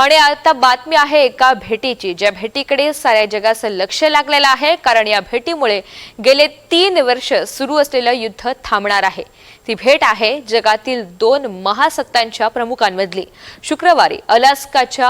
आणि आता बातमी आहे एका भेटीची. ज्या भेटीकडे साऱ्या जगाचं लक्ष लागलेलं आहे कारण या भेटीमुळे गेले तीन वर्ष सुरू असलेलं युद्ध थांबणार आहे. ती भेट आहे जगातील दोन महासत्तांच्या प्रमुखांमधली. शुक्रवारी अलास्काच्या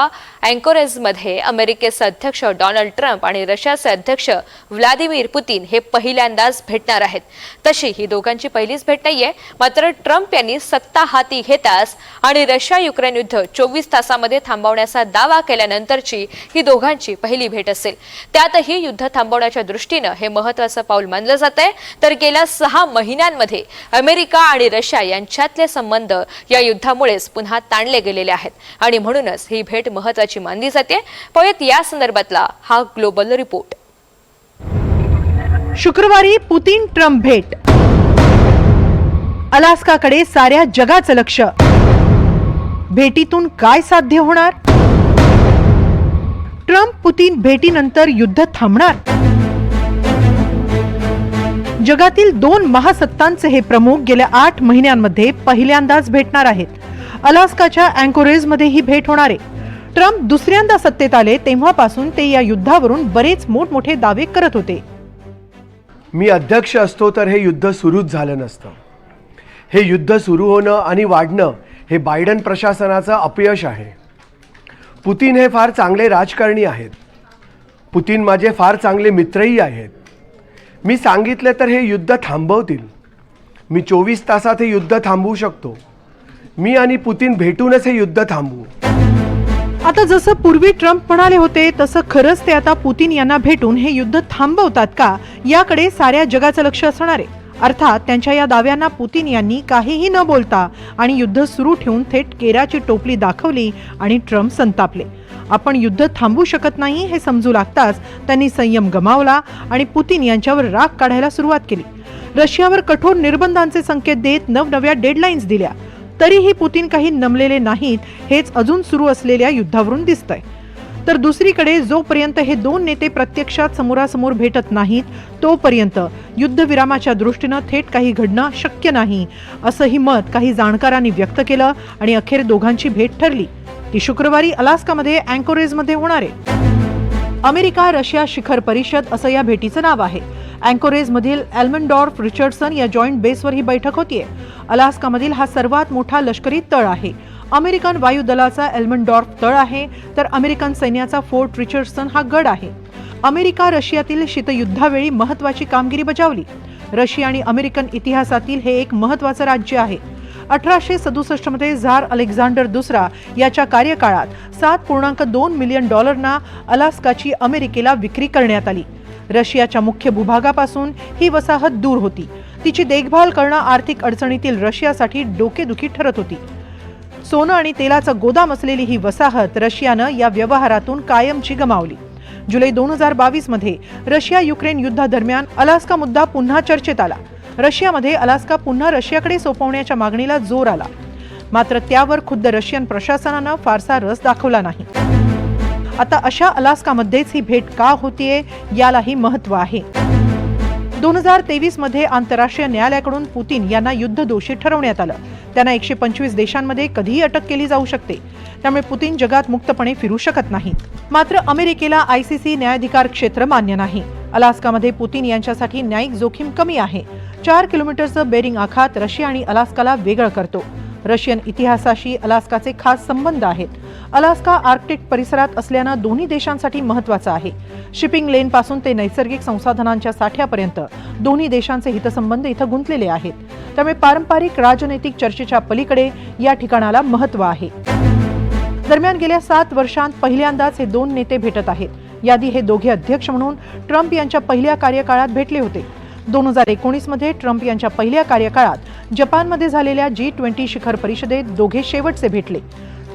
अँकोरेजमध्ये अमेरिकेचे अध्यक्ष डोनाल्ड ट्रम्प आणि रशियाचे अध्यक्ष व्लादिमीर पुतीन हे पहिल्यांदाच भेटणार आहेत. तशी ही दोघांची पहिलीच भेट नाहीये मात्र ट्रम्प यांनी सत्ता हाती घेताच आणि रशिया युक्रेन युद्ध चोवीस तासामध्ये थांबवण्याचा दावा केल्यानंतरची ही दोघांची पहिली भेट असेल. त्यातही युद्ध थांबवण्याच्या दृष्टीनं हे महत्वाचं पाऊल मानलं जात आहे तर गेल्या सहा महिन्यांमध्ये अमेरिका आणि रशिया यांच्यातले संबंध या युद्धामुळेच पुन्हा ताणले गेलेले आहेत. आणि म्हणूनच ही भेट महत्वाची मानली जाते. पाहूयात या संदर्भातला हा ग्लोबल रिपोर्ट. शुक्रवारी पुतीन ट्रम्प भेट. अलास्काकडे साऱ्या जगाचं लक्ष. भेटीतून काय साध्य होणार? ट्रम्प पुतीन भेटीनंतर युद्ध थांबणार? जगातील दोन महासत्तांचे हे प्रमुख गेल्या आठ महिन्यांमध्ये पहिल्यांदाच भेटणार आहेत. अलास्काच्या अँकोरेजमध्ये ही भेट होणार आहे. ट्रम्प दुसऱ्यांदा सत्तेत आले तेव्हापासून ते या युद्धावरून बरेच मोठमोठे दावे करत होते. मी अध्यक्ष असतो तर हे युद्ध सुरूच झालं नसतं. हे युद्ध सुरू होणं आणि वाढणं हे बायडन प्रशासनाचं अपयश आहे. पुतीन हे फार चांगले राजकारणी आहेत. पुतीन माझे फार चांगले मित्रही आहेत. मी सांगितलं तर हे युद्ध थांबवतील. मी चोवीस तासात हे युद्ध थांबवू शकतो. मी आणि पुतीन भेटूनच हे युद्ध थांबवू. आता जसं पूर्वी ट्रम्प म्हणाले होते तसं खरंच ते आता पुतीन यांना भेटून हे युद्ध थांबवतात का? याकडे साऱ्या जगाचं लक्ष असणार आहे. अर्थात त्यांच्या या दाव्यांना पुतीन यांनी काहीही न बोलता आणि युद्ध सुरू ठेवून थेट केराची टोपली दाखवली आणि ट्रम्प संतापले. आपण युद्ध थांबवू शकत नाही हे समजू लागताच त्यांनी संयम गमावला आणि पुतीन यांच्यावर राग काढायला सुरुवात केली. रशियावर कठोर निर्बंधांचे संकेत देत नवनव्या डेडलाईन्स दिल्या. तरीही पुतीन काही नमलेले नाहीत हेच अजून सुरू असलेल्या युद्धावरून दिसतंय. तर दुसरीकडे जोपर्यंत हे दोन नेते प्रत्यक्षात समोरासमोर भेटत नाहीत तोपर्यंत युद्धविरामाच्या दृष्टीनं थेट काही घडणं शक्य नाही असंही मत काही जाणकारांनी व्यक्त केलं आणि अखेर दोघांची भेट ठरली. ती शुक्रवारी अलास्कामध्ये अँकोरेजमध्ये होणार आहे अमेरिका रशिया शिखर परिषद असं या भेटीचं नाव आहे. अँकोरेजमधील एल्मनडॉर्फ रिचर्डसन या जॉईंट बेसवर ही बैठक होतीये. अलास्कामधील हा सर्वात मोठा लष्करी तळ आहे. अमेरिकन वायुदलाचा एल्मनडॉर्फ तळ आहे तर अमेरिकन सैन्याचा फोर्ट रिचर्डसन हा गड आहे. अमेरिका रशियातील शीतयुद्धावेळी महत्वाची कामगिरी बजावली. रशिया आणि अमेरिकन इतिहासातील हे एक महत्वाचं राज्य आहे. अठराशे सदुसष्टमध्ये झार अलेक्झांडर दुसरा याच्या कार्यकाळात सात पूर्णांक दोन मिलियन डॉलरना अलास्काची अमेरिकेला विक्री करण्यात आली. रशियाच्या मुख्य भूभागापासून ही वसाहत दूर होती. तिची देखभाल करणं आर्थिक अडचणीतील रशियासाठी डोकेदुखी ठरत होती. सोनं आणि तेलाचं गोदाम असलेली ही वसाहत रशियानं या व्यवहारातून कायमची गमावली. जुलै दोन हजार बावीसमध्ये रशिया युक्रेन युद्धादरम्यान अलास्का मुद्दा पुन्हा चर्चेत आला. रशियामध्ये अलास्का पुन्हा रशियाकडे सोपवण्याच्या मागणीला जोर आला. मात्र त्यावर खुद्द रशियन प्रशासनानं फारसा रस दाखवला नाही. आता अशा अलास्कामध्येच ही भेट का होतीये यालाही महत्त्व आहे. दोन हजार तेवीसमध्ये आंतरराष्ट्रीय न्यायालयाकडून पुतीन यांना युद्ध दोषी ठरवण्यात आलं. त्यांना एकशे पंचवीस देशांमध्ये कधीही अटक केली जाऊ शकते. त्यामुळे पुतीन जगात मुक्तपणे फिरू शकत नाहीत. मात्र अमेरिकेला आयसीसी न्यायाधिकार क्षेत्र मान्य नाही. अलास्कामध्ये पुतीन यांच्यासाठी न्यायिक जोखीम कमी आहे. चार किलोमीटरचं बेरिंग आखात रशिया आणि अलास्काला वेगळं करतो. रशियन इतिहासाशी अलास्काचे खास संबंध आहेत. अलास्का आर्क्टिक परिसरात असल्यानं दोन्ही देशांसाठी महत्वाचं आहे. शिपिंग लेन पासून ते नैसर्गिक संसाधनांच्या साठ्यापर्यंत दोन्ही देशांचे हितसंबंध इथं गुंतलेले आहेत. त्यामुळे पारंपरिक राजनैतिक चर्चेच्या पलीकडे या ठिकाणाला महत्त्व आहे. दरम्यान गेल्या सात वर्षांत पहिल्यांदाच हे दोन नेते भेटत आहेत. यादी हे दोघे अध्यक्ष म्हणून ट्रम्प यांच्या पहिल्या कार्यकाळात भेटले होते. दोन हजार एकोणीसमध्ये ट्रम्प यांच्या पहिल्या कार्यकाळात जपानमध्ये झालेल्या जी ट्वेंटी शिखर परिषदेत दोघे शेवटचे भेटले.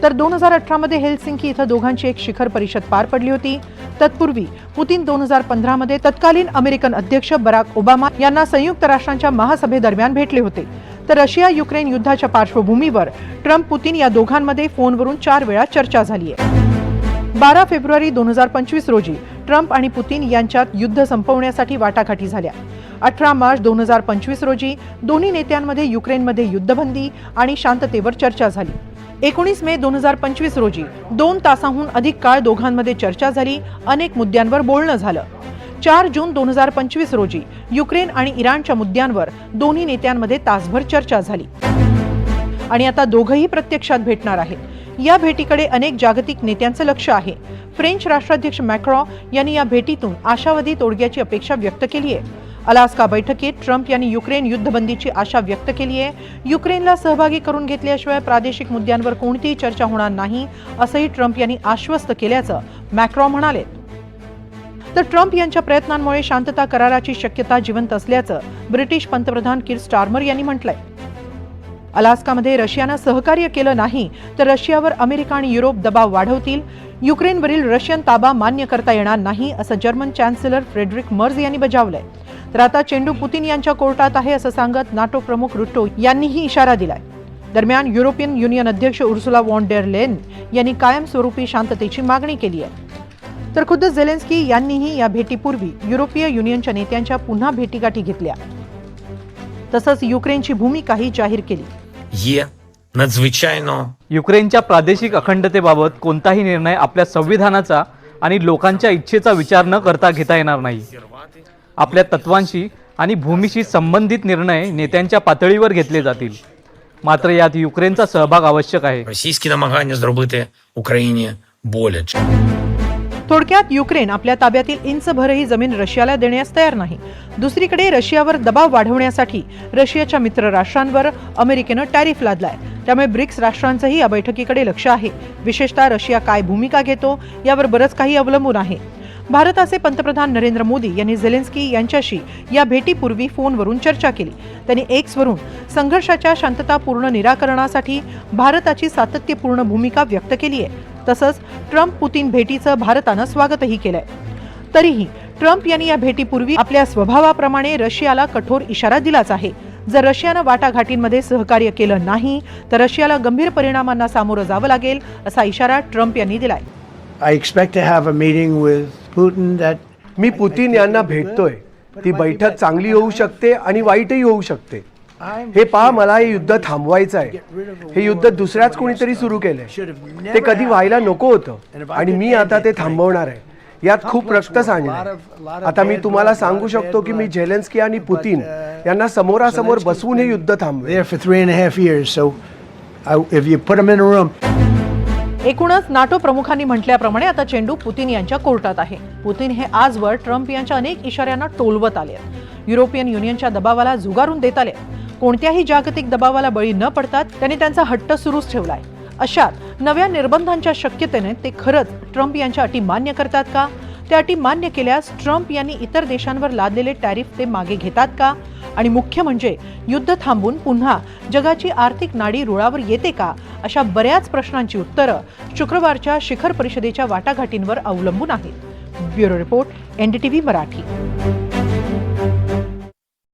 तर दोन हजार अठरामध्ये हेलसिंकी इथं दोघांची एक शिखर परिषद पार पडली होती. तत्पूर्वी पुतीन दोन हजार पंधरामध्ये तत्कालीन अमेरिकन अध्यक्ष बराक ओबामा यांना संयुक्त राष्ट्रांच्या महासभेदरम्यान भेटले होते. तर रशिया युक्रेन युद्धाच्या पार्श्वभूमीवर ट्रम्प पुतीन या दोघांमध्ये फोनवरून चार वेळा चर्चा झाली आहे बारा फेब्रुवारी दोन हजार पंचवीस रोजी ट्रम्प आणि पुतीन यांच्यात युद्ध संपवण्यासाठी वाटाघाटी झाल्या. अठरा मार्च दोन हजार पंचवीस रोजी दोन्ही नेत्यांमध्ये युक्रेनमध्ये युद्धबंदी आणि शांततेवर चर्चा झाली. एकोणीस मे दोन हजार पंचवीस रोजी दोन तासाहून अधिक काळ दोघांमध्ये चर्चा झाली अनेक मुद्द्यांवर बोलणं झालं. चार जून दोन हजार पंचवीस रोजी युक्रेन आणि इराणच्या मुद्द्यांवर दोन्ही नेत्यांमध्ये तासभर चर्चा झाली. आणि आता दोघंही प्रत्यक्षात भेटणार आहेत. या भेटीकडे अनेक जागतिक नेत्यांचं लक्ष आहे. फ्रेंच राष्ट्राध्यक्ष मॅक्रॉ यांनी या भेटीतून आशावादी तोडग्याची अपेक्षा व्यक्त केली आहे. अलास्का बैठकीत ट्रम्प यांनी युक्रेन युद्धबंदीची आशा व्यक्त केली आहे. युक्रेनला सहभागी करून घेतल्याशिवाय प्रादेशिक मुद्द्यांवर कोणतीही चर्चा होणार नाही असंही ट्रम्प यांनी आश्वस्त केल्याचं मॅक्रॉ म्हणाले. तर ट्रम्प यांच्या प्रयत्नांमुळे शांतता कराराची शक्यता जिवंत असल्याचं ब्रिटिश पंतप्रधान किर स्टार्मर यांनी म्हटलंय. अलास्कामध्ये रशियानं सहकार्य केलं नाही तर रशियावर अमेरिका आणि युरोप दबाव वाढवतील. युक्रेनवरील रशियन ताबा मान्य करता येणार नाही असं जर्मन चॅन्सेलर फ्रेडरिक मर्ज यांनी बजावलंय. तर आता चेंडू पुतीन यांच्या कोर्टात आहे असं सांगत नाटो प्रमुख रुटो यांनीही इशारा दिलाय. दरम्यान युरोपियन युनियन अध्यक्ष उर्सुला वॉन डेर लेन यांनी कायमस्वरूपी शांततेची मागणी केली आहे. तर खुद्द झेलेन्स्की यांनीही या भेटीपूर्वी युरोपीय युनियनच्या नेत्यांच्या पुन्हा भेटीगाठी घेतल्या. तसंच युक्रेनची भूमिकाही जाहीर केली. युक्रेनच्या प्रादेशिक अखंडतेबाबत कोणताही निर्णय आपल्या संविधानाचा आणि लोकांच्या इच्छेचा विचार न करता घेता येणार नाही. आपल्या तत्वांशी आणि भूमीशी संबंधित निर्णय नेत्यांच्या पातळीवर घेतले जातील मात्र यात युक्रेनचा सहभाग आवश्यक आहे російські намагання зробити Україні боляче. थोडक्यात युक्रेन आपल्या ताब्यातील इंचभरही जमीन रशियाला देण्यास तयार नाही दुसरीकडे रशियावर दबाव वाढवण्यासाठी रशियाच्या मित्र राष्ट्रांवर अमेरिकेनं टॅरिफ लादलाय त्यामुळे ब्रिक्स राष्ट्रांचंही या बैठकीकडे लक्ष आहे विशेषतः रशिया काय भूमिका घेतो यावर बरंच काही अवलंबून आहे भारताचे पंतप्रधान नरेंद्र मोदी यांनी झेलेन्स्की यांच्याशी या भेटीपूर्वी फोनवरून चर्चा केली. त्यांनी एक्सवरून संघर्षाच्या शांततापूर्ण निराकरणासाठी भारताची सातत्यपूर्ण भूमिका व्यक्त केली आहे. तसंच ट्रम्प पुतीन भेटीचं भारतानं स्वागतही केलंय. तरीही ट्रम्प यांनी या भेटीपूर्वी आपल्या स्वभावाप्रमाणे रशियाला कठोर इशारा दिलाच आहे. जर रशियानं वाटाघाटींमध्ये सहकार्य केलं नाही तर रशियाला गंभीर परिणामांना सामोरं जावं लागेल असा इशारा ट्रम्प यांनी दिलाय. I expect to have a meeting with Putin that मी पुतीन यांना भेटतोय. ती बैठक चांगली होऊ शकते आणि वाईटही होऊ शकते. हे पहा मला हे युद्ध थांबवायचं आहे. हे युद्ध दुसऱ्याच कोणीतरी सुरू केलंय. ते कधी व्हायला नको होतं. आणि मी आता ते थांबवणार आहे. यात खूप रक्त सांडलंय. आता मी तुम्हाला सांगू शकतो की मी झेलेन्स्की आणि पुतीन यांना समोरासमोर बसवून हे युद्ध थांबवे एकूणच नाटो प्रमुखांनी म्हटल्याप्रमाणे आता चेंडू पुतीन यांच्या कोर्टात आहे. पुतीन हे आजवर ट्रम्प यांच्या अनेक इशाऱ्यांना टोलवत आले आहेत. युरोपियन युनियनच्या दबावाला झुगारून देत आले कोणत्याही जागतिक दबावाला बळी न पडतात त्यांनी त्यांचा हट्ट सुरूच ठेवलाय. अशात नव्या निर्बंधांच्या शक्यतेने ते खरंच ट्रम्प यांच्या अटी मान्य करतात का? त्या अटी मान्य केल्यास ट्रम्प यांनी इतर देशांवर लादलेले टॅरिफ ते मागे घेतात का? आणि मुख्य म्हणजे युद्ध थांबून पुन्हा जगाची आर्थिक नाडी रुळावर येते का? अशा बऱ्याच प्रश्नांची उत्तरं शुक्रवारच्या शिखर परिषदेच्या वाटाघाटींवर अवलंबून आहेत. Bureau report NDTV Marathi.